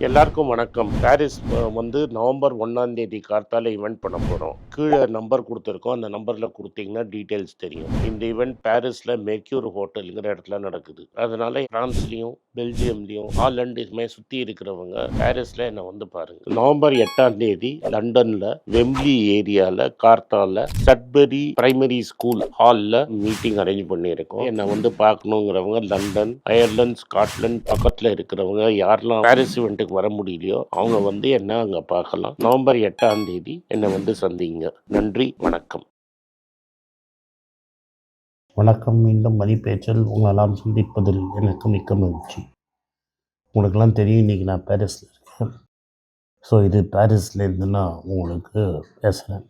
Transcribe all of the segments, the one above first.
எல்லாருக்கும் வணக்கம். பாரிஸ் வந்து நவம்பர் ஒன்றாம் தேதி கார்த்தால ஈவெண்ட் பண்ண போகிறோம் கீழே நம்பர் கொடுத்துருக்கோம். அந்த நம்பரில் கொடுத்தீங்கன்னா டீட்டெயில்ஸ் தெரியும். இந்த ஈவெண்ட் பாரிஸில் மெர்க்யூர் ஹோட்டலுங்கிற இடத்துல நடக்குது. அதனால பிரான்ஸ்லேயும் பெல்ஜியம்லேயும் ஹாலண்ட் இதுமாதிரி சுற்றி இருக்கிறவங்க பாரிஸில் என்னை வந்து பாருங்க. நவம்பர் எட்டாம் தேதி லண்டனில் வெம்லி ஏரியாவில் கார்த்தால சட்பரி பிரைமரி ஸ்கூல் ஹாலில் மீட்டிங் அரேஞ்ச் பண்ணியிருக்கோம். என்னை வந்து பார்க்கணுங்கிறவங்க லண்டன் அயர்லாந்து ஸ்காட்லாந்து பக்கத்தில் இருக்கிறவங்க யாரெல்லாம் பாரிஸ் வீட்டுக்கு வர முடியலையோ அவங்க வந்து என்ன அங்கே பார்க்கலாம். நவம்பர் எட்டாம் தேதி என்னை வந்து சந்திங்க. நன்றி வணக்கம். வணக்கம் மீண்டும் மணி பேச்சல் உங்களெல்லாம் சந்திப்பதில் எனக்கு மிக்க மகிழ்ச்சி. உங்களுக்கெல்லாம் தெரியும் இன்றைக்கி நான் பாரிஸில் இருக்கேன். ஸோ இது பாரிஸ்லேருந்து நான் உங்களுக்கு பேசுகிறேன்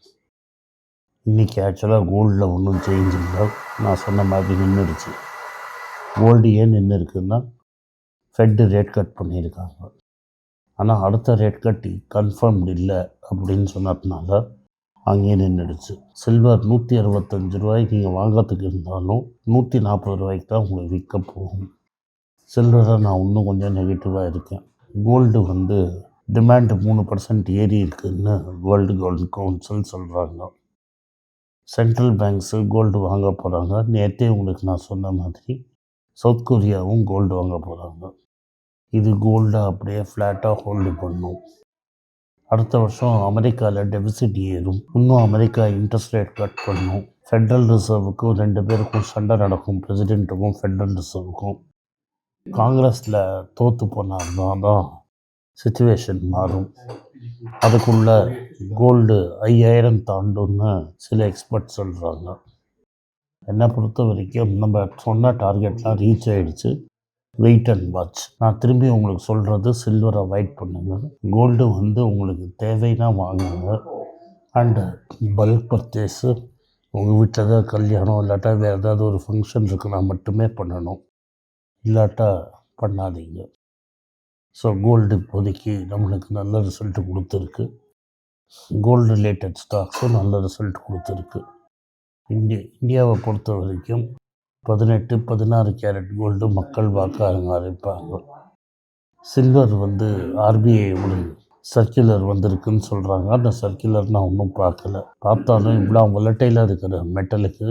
இன்றைக்கி ஆக்சுவலாக கோல்டில் ஒன்றும் சேஞ்ச் இல்லை. நான் சொன்ன மாதிரி நின்றுடுச்சு. கோல்டு ஏன் நின்று இருக்குன்னா ஃபெட்டு ரேட் கட் பண்ணியிருக்காங்க. ஆனால் அடுத்த ரேட் கட்டி கன்ஃபார்ம்டு இல்லை அப்படின்னு சொன்னதுனால அங்கேயே நின்றுடுச்சு சில்வர் நூற்றி அறுபத்தஞ்சு ரூபாய்க்கு நீங்கள் வாங்கிறதுக்கு இருந்தாலும் நூற்றி நாற்பது ரூபாய்க்கு தான் உங்களுக்கு விற்க போகும். சில்வரை நான் இன்னும் கொஞ்சம் நெகட்டிவாக இருக்கேன். கோல்டு வந்து டிமாண்டு மூணு பர்சன்ட் ஏறி இருக்குதுன்னு வேர்ல்டு கோல்டு கவுன்சில் சொல்கிறாங்க சென்ட்ரல் பேங்க்ஸு கோல்டு வாங்க போகிறாங்க நேற்றே உங்களுக்கு நான் சொன்ன மாதிரி சவுத் கொரியாவும் கோல்டு வாங்க போகிறாங்க இது கோல்டை அப்படியே ஃப்ளாட்டாக ஹோல்டு பண்ணும். அடுத்த வருஷம் அமெரிக்காவில் டெபிசிட் ஏறும். இன்னும் அமெரிக்கா இன்ட்ரெஸ்ட் ரேட் கட் பண்ணும். ஃபெட்ரல் ரிசர்வுக்கும் ரெண்டு பேருக்கும் சண்டை நடக்கும். பிரசிடெண்ட்டுக்கும் ஃபெட்ரல் ரிசர்வுக்கும் காங்கிரஸில் தோற்று போனார்னா தான் சுச்சுவேஷன் மாறும். அதுக்குள்ள கோல்டு ஐயாயிரம் தாண்டும்னு சில எக்ஸ்பர்ட் சொல்கிறாங்க என்னை பொறுத்த வரைக்கும் நம்ம சொன்ன டார்கெட்லாம் ரீச் ஆகிடுச்சு வெயிட் அண்ட் வாட்ச் நான் திரும்பி உங்களுக்கு சொல்கிறது சில்வரை அவாய்ட் பண்ணுங்கள் கோல்டு வந்து உங்களுக்கு தேவைன்னா வாங்குங்க. அண்டு பல்க் பர்ச்சேஸு உங்கள் வீட்டில் ஏதாவது கல்யாணம் இல்லாட்டா வேறு ஏதாவது ஒரு ஃபங்க்ஷன் இருக்குன்னா மட்டுமே பண்ணணும். இல்லாட்டா பண்ணாதீங்க. ஸோ கோல்டு இப்போதைக்கு நம்மளுக்கு நல்ல ரிசல்ட் கொடுத்துருக்கு. கோல்டு ரிலேட்டட் ஸ்டாக்ஸும் நல்ல ரிசல்ட் கொடுத்துருக்கு. இந்திய இந்தியாவை பொறுத்த வரைக்கும் பதினெட்டு பதினாறு கேரட் கோல்டு மக்கள் வாக்க ஆரம்பிப்பாங்க சில்வர் வந்து ஆர்பிஐ உடைய சர்க்குலர் வந்திருக்குன்னு சொல்கிறாங்க அந்த சர்க்குலர் நான் ஒன்றும் பார்க்கல. பார்த்தாலும் இவ்வளோ வொலட்டைலாக இருக்கிற மெட்டலுக்கு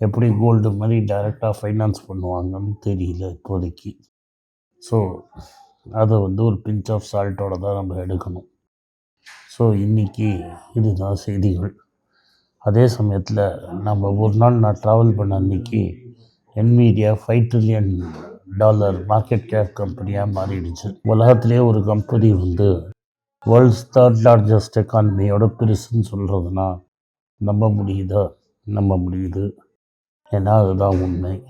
எப்படி கோல்டு மாதிரி டைரெக்டாக ஃபைனான்ஸ் பண்ணுவாங்கன்னு தெரியல இப்போதைக்கு. ஸோ அதை வந்து ஒரு பிஞ்ச் ஆஃப் சால்ட்டோட தான் நம்ம எடுக்கணும். ஸோ இன்றைக்கி இதுதான் செய்திகள். அதே சமயத்தில் நம்ம ஒரு நாள் நான் ட்ராவல் பண்ண அன்றைக்கி Nvidia five trillion dollar market cap கம்பெனியாக மாறிடுச்சு. உலகத்திலே ஒரு கம்பெனி வந்து வேர்ல்ட்ஸ் தேர்ட் லார்ஜஸ்ட் எக்கானமியோட பெருசுன்னு சொல்கிறதுனா நம்ப முடியுதா? நம்ப முடியுது. ஏன்னா அதுதான் உண்மை.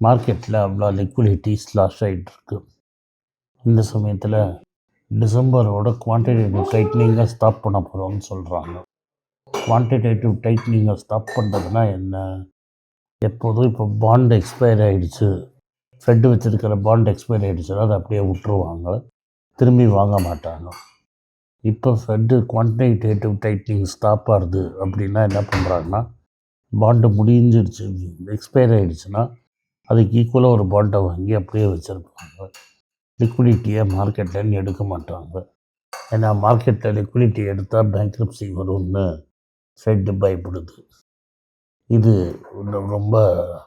மார்க்கெட்டில் அவ்வளோ லிக்விடிட்டி ஸ்லாஷ் ஆகிட்டுருக்கு இந்த சமயத்தில் டிசம்பரோட குவான்டிடேட்டிவ் டைட்னிங்கை ஸ்டாப் பண்ண போகிறோம்னு சொல்கிறாங்க குவான்டிடேட்டிவ் டைட்னிங்கை ஸ்டாப் பண்ணுறதுனா என்ன? எப்போதும் இப்போ பாண்ட் எக்ஸ்பயர் ஆகிடுச்சு ஃபெட்டு வச்சுருக்கிற பாண்ட் எக்ஸ்பயர் ஆகிடுச்சுன்னா அதை அப்படியே விட்டுருவாங்க. திரும்பி வாங்க மாட்டாங்க. இப்போ ஃபெட்டு குவான்டிடேட்டிவ் டைட்னிங் ஸ்டாப் ஆகுது அப்படின்னா என்ன பண்ணுறாங்கன்னா பாண்டு முடிஞ்சிடுச்சு எக்ஸ்பயர் ஆகிடுச்சுன்னா அதுக்கு ஈக்குவலாக ஒரு பாண்டை வாங்கி அப்படியே வச்சுருப்பாங்க. லிக்விடிட்டியை மார்க்கெட்லேருந்து எடுக்க மாட்டாங்க. ஏன்னா மார்க்கெட்டில் லிக்விடிட்டி எடுத்தால் பேங்க்ரப்சி வரும்னு ஃபெட்டு பயப்படுது. இது ரொம்ப-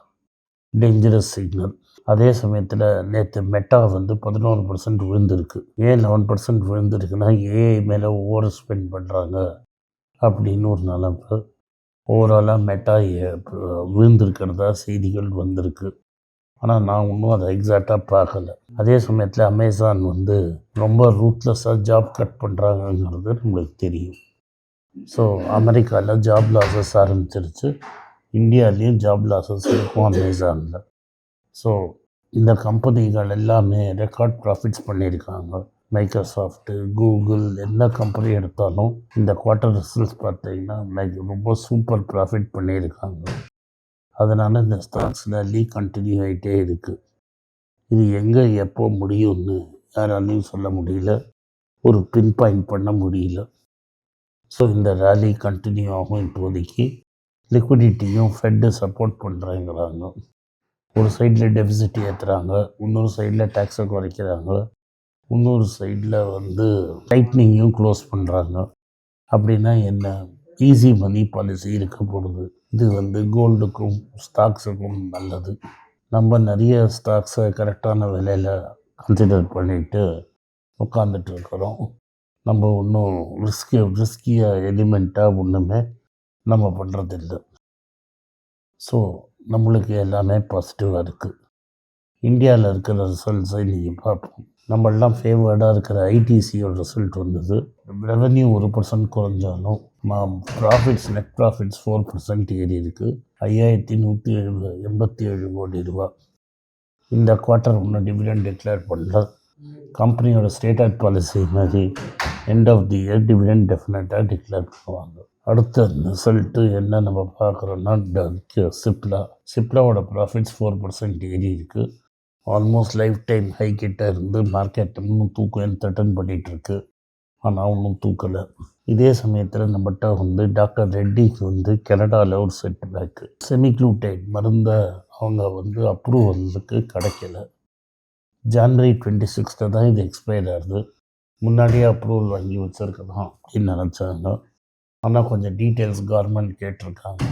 டேஞ்சரஸ் சிக்னல் அதே சமயத்தில் நேற்று மெட்டா வந்து பதினோரு பர்சன்ட் விழுந்திருக்கு. ஏன் லெவன் பர்சன்ட் விழுந்திருக்குன்னா ஏஐ மேலே ஓவர் ஸ்பெண்ட் பண்ணுறாங்க அப்படின்னு ஒரு நிலப்பு ஓவராலாக மெட்டா ஏ- விழுந்திருக்கிறதா செய்திகள் வந்திருக்கு. ஆனால் நான் ஒன்றும் அதை எக்ஸாக்டாக பார்க்கலை. அதே சமயத்தில் அமேசான் வந்து ரொம்ப ரூத்லெஸ்ஸாக ஜாப் கட் பண்ணுறாங்கங்கிறது நம்மளுக்கு தெரியும். ஸோ அமெரிக்காவில் ஜாப் லாஸஸ் ஆரம்பிச்சிருச்சு. இந்தியாலேயும் ஜாப் லாஸஸ் இருக்கும் அமேசானில் ஸோ இந்த கம்பெனிகள் எல்லாமே ரெக்கார்ட் ப்ராஃபிட்ஸ் பண்ணியிருக்காங்க. மைக்ரோசாஃப்ட்டு கூகுள் எந்த கம்பெனி எடுத்தாலும் இந்த குவார்ட்டர் ரிசல்ட்ஸ் பார்த்தீங்கன்னா லைக் ரொம்ப சூப்பர் ப்ராஃபிட் பண்ணியிருக்காங்க. அதனால் இந்த ஸ்டாக்ஸில் லீக் கண்டினியூ ஆகிட்டே இருக்குது இது எங்கே எப்போ முடியும்னு யாராலையும் சொல்ல முடியல. ஒரு பின் பாயிண்ட் பண்ண முடியல. ஸோ இந்த ரேலி கண்டினியூ ஆகும் இப்போதைக்கு. லிக்விடிட்டியும் ஃபெட்டு சப்போர்ட் பண்ணுறேங்கிறாங்க ஒரு சைடில் டெபிசிட் ஏற்றுறாங்க இன்னொரு சைடில் டேக்ஸை குறைக்கிறாங்க இன்னொரு சைடில் வந்து டைட்னிங்கும் க்ளோஸ் பண்ணுறாங்க அப்படின்னா என்ன? ஈஸி மணி பாலிசி இருக்க போகிறது இது வந்து கோல்டுக்கும் ஸ்டாக்ஸுக்கும் நல்லது. நம்ம நிறைய ஸ்டாக்ஸை கரெக்டான விலையில் கன்சிடர் பண்ணிவிட்டு உட்காந்துட்டு இருக்கிறோம். நம்ம ஒன்றும் ரிஸ்கி ரிஸ்கியாக எலிமெண்ட்டாக ஒன்றுமே நம்ம பண்ணுறதில்ல ஸோ நம்மளுக்கு எல்லாமே பாசிட்டிவாக இருக்குது இந்தியாவில் இருக்கிற ரிசல்ட்ஸை நீங்கள் பார்ப்போம். நம்மளாம் ஃபேவர்டாக இருக்கிற ஐடிசியோட ரிசல்ட் வந்தது. ரெவன்யூ ஒரு percent குறைஞ்சாலும் profits net profits four percent ஏறி இருக்குது ஐயாயிரத்தி நூற்றி எழுபது எண்பத்தி ஏழு கோடி ரூபா. இந்த குவார்ட்டர் ஒன்று டிவிடெண்ட் டிக்ளேர் பண்ணல. கம்பெனியோட ஸ்டேட்டட் பாலிசி மாதிரி end of the year dividend டெஃபினட்டாக டிக்ளேர் பண்ணுவாங்க. அடுத்த ரிசல்ட்டு என்ன நம்ம பார்க்குறோன்னா சிப்லா சிப்லாவோட ப்ராஃபிட்ஸ் ஃபோர் பர்சன்ட் ஏறி இருக்குது ஆல்மோஸ்ட் லைஃப் டைம் ஹை கிட்ட இருந்து மார்க்கெட் இன்னும் தூக்கம் த்ரெட்டன் பண்ணிகிட்ருக்கு ஆனால் ஒன்றும் தூக்கலை. இதே சமயத்தில் நம்மகிட்ட வந்து டாக்டர் ரெட்டிக்கு வந்து கனடாவில் ஒரு செட் பேக்கு செமிக்ளூட்டைட் மருந்தை அவங்க வந்து அப்ரூவலுக்கு கிடைக்கல. ஜான்வரி டுவெண்ட்டி சிக்ஸ்த்து தான் இது எக்ஸ்பயர் ஆகுது. முன்னாடியே அப்ரூவல் வாங்கி வச்சுருக்கலாம் அப்படின்னு நினச்சாங்க. ஆனால் கொஞ்சம் டீட்டெயில்ஸ் கவர்மெண்ட் கேட்டிருக்காங்க.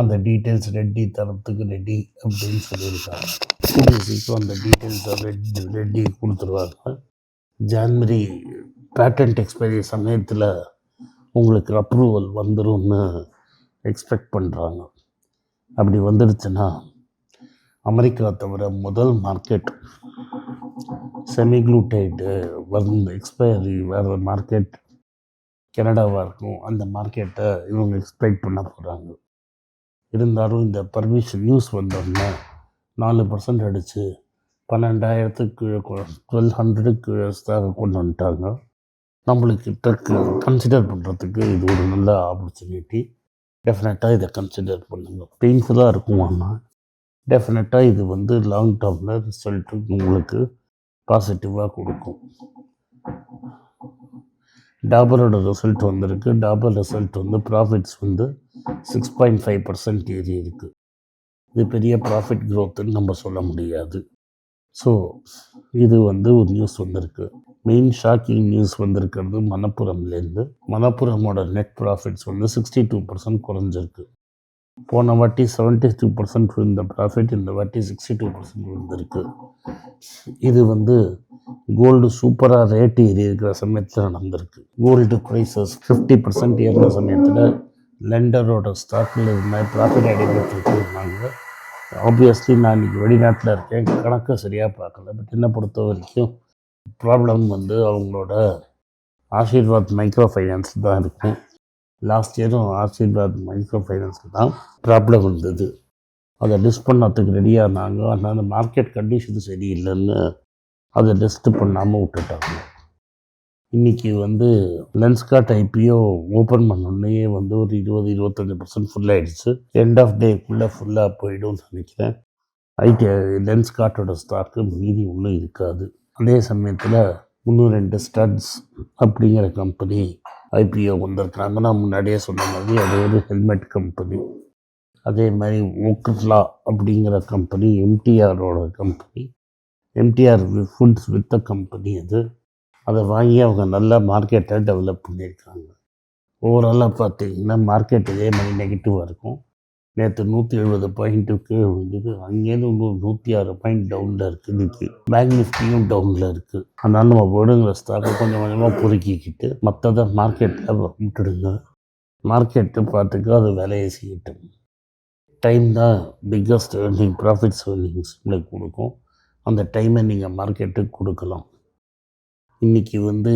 அந்த டீட்டெயில்ஸ் ரெட்டி தரத்துக்கு ரெடி அப்படின்னு சொல்லியிருக்காங்க. கூடிய சீக்கிரம் அந்த டீட்டெயில்ஸை ரெட் ரெட்டி கொடுத்துருவாங்க. ஜான்வரி பேட்டன்ட் எக்ஸ்பைரி சமயத்தில் உங்களுக்கு அப்ரூவல் வந்துரும்னு எக்ஸ்பெக்ட் பண்ணுறாங்க அப்படி வந்துடுச்சுன்னா அமெரிக்கா தவிர முதல் மார்க்கெட் செமிக்ளூடைடு வந்து எக்ஸ்பைரி வேறு மார்க்கெட் கனடாவாக இருக்கும். அந்த மார்க்கெட்டை இவங்க எக்ஸ்பெக்ட் பண்ண போகிறாங்க இருந்தாலும் இந்த பர்மிஷன் நியூஸ் வந்தோடனே நாலு பர்சன்ட் அடித்து பன்னெண்டாயிரத்துக்கு டுவெல் ஹண்ட்ரடுக்கு கீழே கொண்டு வந்துட்டாங்க. நம்மளுக்கு டக்கு கன்சிடர் பண்ணுறதுக்கு இது ஒரு நல்ல ஆப்பர்ச்சுனிட்டி டெஃபினட்டாக இதை கன்சிடர் பண்ணுங்கள் பெயின்ஃபுல்லாக இருக்கும் ஆனால் டெஃபினட்டாக இது வந்து லாங் டேர்மில் ரிசல்ட்டு உங்களுக்கு பாசிட்டிவாக கொடுக்கும். டாபரோட ரிசல்ட் வந்திருக்கு. டாபர் ரிசல்ட் வந்து ப்ராஃபிட்ஸ் வந்து சிக்ஸ் பாயிண்ட் ஃபைவ் பர்சன்ட் ஏறி இருக்குது இது பெரிய ப்ராஃபிட் க்ரோத்துன்னு நம்ம சொல்ல முடியாது. ஸோ இது வந்து ஒரு நியூஸ் வந்திருக்கு. மெயின் ஷாக்கிங் நியூஸ் வந்திருக்கிறது மணப்புரம்லேருந்து மணப்புரமோட நெட் ப்ராஃபிட்ஸ் வந்து சிக்ஸ்டி டூ பர்சன்ட் குறைஞ்சிருக்கு. போன வாட்டி செவன்ட்டி டூ பர்சன்ட் விழுந்த ப்ராஃபிட் இந்த வாட்டி சிக்ஸ்டி டூ பர்சன்ட் விழுந்திருக்கு. இது வந்து கோல்டு சூப்பராக ரேட்டு ஏறி இருக்கிற சமயத்தில் நடந்திருக்கு. கோல்டு ப்ரைஸஸ் ஃபிஃப்டி பர்சன்ட் ஏறின சமயத்தில் லெண்டரோட ஸ்டாக்கில் இருந்தால் ப்ராஃபிட் அடிபட்டுருக்குனாங்க ஆப்வியஸ்லி நான் இன்றைக்கி வெளிநாட்டில் இருக்கேன். கணக்கை சரியாக பார்க்கல. பட் என்னை பொறுத்த வரைக்கும் ப்ராப்ளம் வந்து அவங்களோட ஆசீர்வாத் மைக்ரோ ஃபைனான்ஸ் தான் இருக்கும். லாஸ்ட் இயரும் ஆசீர்வாத் மைக்ரோ ஃபைனான்ஸ்க்கு தான் ப்ராப்ளம் இருந்தது. அதை லிஸ்ட் பண்ணத்துக்கு ரெடியாக இருந்தாங்க. ஆனால் அந்த மார்க்கெட் கண்டிஷன் சரியில்லைன்னு அதை லிஸ்ட் பண்ணாமல் விட்டுட்டாங்க. இன்றைக்கி வந்து லென்ஸ்கார்ட் ஐபிஓ ஓப்பன் பண்ணோடனே வந்து ஒரு இருபது இருபத்தஞ்சி பர்சன்ட் ஃபுல்லாகிடுச்சு எண்ட் ஆஃப் டேக்குள்ளே ஃபுல்லாக போயிடும்னு நினைக்கிறேன். ஐடி லென்ஸ்கார்ட்டோட ஸ்டாக்கு மீதி ஒன்றும் இருக்காது. அதே சமயத்தில் இன்னும் ரெண்டு ஸ்டட்ஸ் அப்படிங்கிற கம்பெனி ஐபிஓ வந்திருக்கிறாங்க. நான் முன்னாடியே சொன்ன மாதிரி அது ஒரு ஹெல்மெட் கம்பெனி அதே மாதிரி ஓக்லா அப்படிங்கிற கம்பெனி எம்டிஆரோட கம்பெனி எம்டிஆர் ஃபுட்ஸ் வித்த கம்பெனி அது. அதை வாங்கி அவங்க நல்ல மார்க்கெட்டை டெவலப் பண்ணியிருக்காங்க. ஓவராலாக பார்த்தீங்கன்னா மார்க்கெட் இதே மாதிரி நெகட்டிவாக இருக்கும். நேற்று நூற்றி எழுபது பாயிண்ட்டுக்கு வந்தது. அங்கேருந்து இன்னும் நூற்றி ஆறு பாயிண்ட் டவுனில் இருக்குது இன்றைக்கி பேங்க் நிஃப்டியும் டவுனில் இருக்குது அதனால் நம்ம வேர்டுங்கிற ஸ்டாக்கை கொஞ்சம் கொஞ்சமாக பொறுக்கிக்கிட்டு மற்றதை மார்க்கெட்டில் விட்டுடுங்க. மார்க்கெட்டு பார்த்துக்க அது விலையை செய்யட்டும். டைம் தான் பிக்கஸ்ட் ஏர்னிங் ப்ராஃபிட்ஸ் ஏர்னிங்ஸ் உங்களுக்கு கொடுக்கும். அந்த டைமை நீங்கள் மார்க்கெட்டுக்கு கொடுக்கலாம். இன்றைக்கி வந்து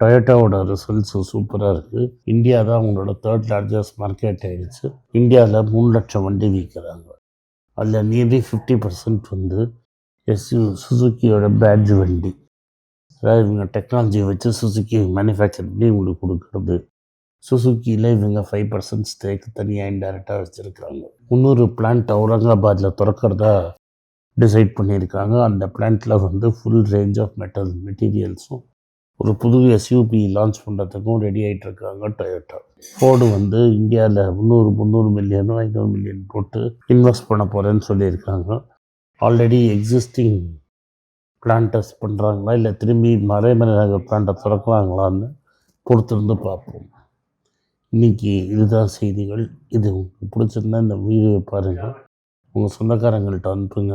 டொயோட்டாவோட ரிசல்ட்ஸு சூப்பராக இருக்குது இந்தியா தான் அவங்களோட தேர்ட் லார்ஜஸ்ட் மார்க்கெட் ஆகிடுச்சு இந்தியாவில் மூணு லட்சம் வண்டி விற்கிறாங்க. அதில் நியர்லி ஃபிஃப்டி பர்சன்ட் வந்து எஸ்யூ சுசுக்கியோட பேட்ஜ் வண்டி. அதாவது இவங்க டெக்னாலஜி வச்சு சுசுக்கி மேனுஃபேக்சர் பண்ணி உங்களுக்கு கொடுக்குறது. சுசுக்கியில் இவங்க ஃபைவ் பர்சன்ட் ஸ்டேக் தனியாக இன்டெரக்டாக வச்சுருக்காங்க முந்நூறு பிளான்ட் அவுரங்காபாத்தில் திறக்கிறதா டிசைட் பண்ணியிருக்காங்க. அந்த பிளான்ட்டில் வந்து ஃபுல் ரேஞ்ச் ஆஃப் மெட்டல் மெட்டீரியல்ஸும் ஒரு புது எஸ்யூபி லான்ச் பண்ணுறதுக்கும் ரெடி ஆகிட்டு இருக்காங்க டொயோட்டா ஃபோர்டு வந்து இந்தியாவில் முந்நூறு முந்நூறு மில்லியனோ ஐநூறு மில்லியன் போட்டு இன்வெஸ்ட் பண்ண போகிறேன்னு சொல்லியிருக்காங்க. ஆல்ரெடி எக்ஸிஸ்டிங் பிளான் பண்ணுறாங்களா இல்லை திரும்பி மறைமலைநகர் பிளான்ட்டை திறக்கிறாங்களான்னு பொறுத்திருந்து பார்ப்போம். இன்றைக்கி இதுதான் செய்திகள். இது உங்களுக்கு பிடிச்சிருந்தா இந்த வீடியோ பாருங்கள் உங்கள் சொந்தக்காரங்கள்ட்ட அனுப்புங்க.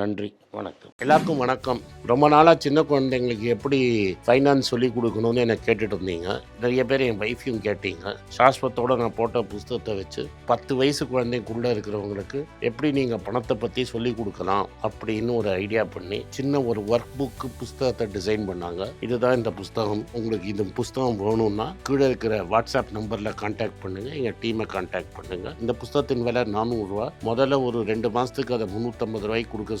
நன்றி வணக்கம். எல்லாருக்கும் வணக்கம். ரொம்ப நாளாக சின்ன குழந்தைங்களுக்கு எப்படி ஃபைனான்ஸ் சொல்லி கொடுக்கணும்னு எனக்கு கேட்டுட்டு இருந்தீங்க. நிறைய பேர் என் வைஃபையும் கேட்டீங்க. சாஸ்வத்தோட நான் போட்ட புஸ்தகத்தை வச்சு பத்து வயசு குழந்தைக்குள்ளே இருக்கிறவங்களுக்கு எப்படி நீங்கள் பணத்தை பற்றி சொல்லி கொடுக்கலாம் அப்படின்னு ஒரு ஐடியா பண்ணி சின்ன ஒரு ஒர்க் புக்கு புஸ்தகத்தை டிசைன் பண்ணாங்க. இதுதான் இந்த புஸ்தகம். உங்களுக்கு இந்த புஸ்தகம் வேணும்னா கீழே இருக்கிற வாட்ஸ்அப் நம்பரில் கான்டாக்ட் பண்ணுங்கள் எங்கள் டீமை கான்டாக்ட் பண்ணுங்கள் இந்த புஸ்தகத்தின் விலை நானூறுரூவா முதல்ல ஒரு ரெண்டு மாதத்துக்கு அதை முந்நூற்றம்பது ரூபாய்க்கு கொடுக்க